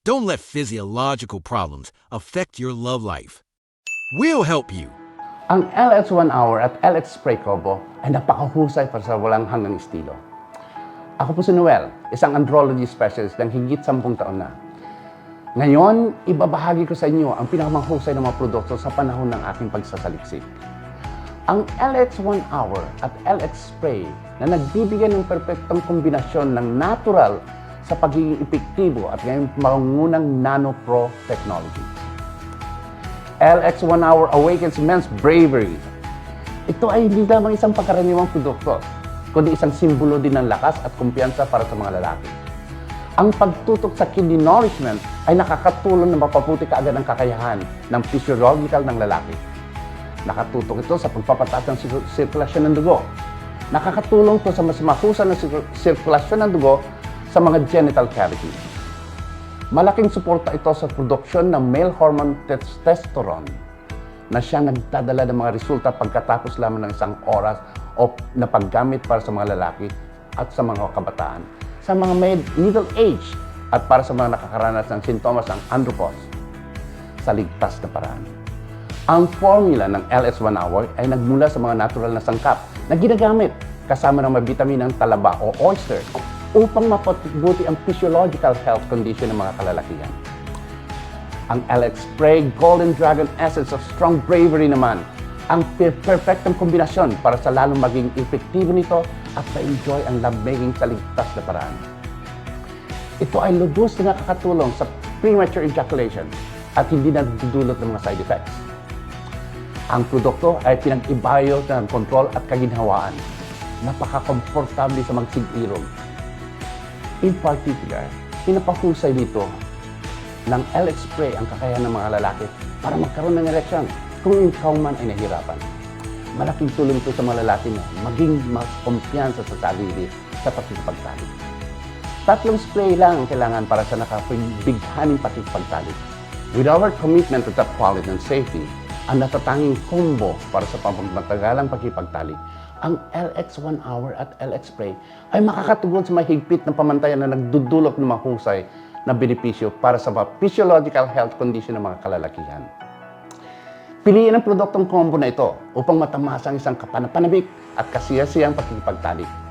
Don't let physiological problems affect your love life. We'll help you. Ang LX 1 Hour at LX Spray Combo ay napakahusay para sa walang hanggang estilo. Ako po si Noel, isang andrology specialist ng higit 10 taon na. Ngayon, ibabahagi ko sa inyo ang pinakamahusay ng mga produkto sa panahon ng aking pagsasaliksik. Ang LX 1 Hour at LX Spray na nagbibigay ng perpektong kombinasyon ng natural sa pagiging epektibo at ngayon mangunang Nano Pro technology. LX 1 Hour awakens men's bravery. Ito ay hindi lamang isang pagkaraniwang produkto, kundi isang simbolo din ng lakas at kumpiyansa para sa mga lalaki. Ang pagtutok sa kidney nourishment ay nakakatulong na mapaputi kaagad ang kakayahan ng physiological ng lalaki. Nakatutok ito sa pagpapataas ng sir- sirkulasyon ng dugo. Nakakatulong ito sa mas mahusay na sir- sirkulasyon ng dugo sa mga genital cavity. Malaking suporta ito sa produksyon ng male hormone testosterone na siya nagdadala ng mga resulta pagkatapos lamang ng isang oras o na paggamit para sa mga lalaki at sa mga kabataan, sa mga mid middle age at para sa mga nakakaranas ng sintomas ng andropause sa ligtas na paraan. Ang formula ng LS1 Hour ay nagmula sa mga natural na sangkap na ginagamit kasama ng mga bitamin ng talaba o oyster upang mapabuti ang physiological health condition ng mga kalalakihan. Ang LX Spray Golden Dragon Essence of Strong Bravery naman ang per- perfectong kombinasyon para sa lalong maging epektibo nito at ma-enjoy ang lovemaking sa ligtas na paraan. Ito ay lubos na nakakatulong sa premature ejaculation at hindi nagdudulot ng mga side effects. Ang produkto ay pinag-ibayo ng kontrol at kaginhawaan. Napaka-komportable sa magsigirong. In particular, pinapahusay dito ng LX Spray ang kakayahan ng mga lalaki para magkaroon ng ereksyon kung ikaw man ay nahihirapan. Malaking tulong ito sa mga lalaki na maging mas kumpiyansa sa sarili sa pakikipagtalik. Tatlong spray lang ang kailangan para sa nakapagbighani pakikipagtalik. With our commitment to top quality and safety, ang natatanging combo para sa pamagmatagalang pakipagtalik, ang LX1 Hour at LX Spray ay makakatugon sa mahigpit na pamantayan na nagdudulot ng mahusay na benepisyo para sa mga physiological health condition ng mga kalalakihan. Piliin ang produktong combo na ito upang matamasa ang isang kapanapanabik at kasiyasiyang pakikipagtalik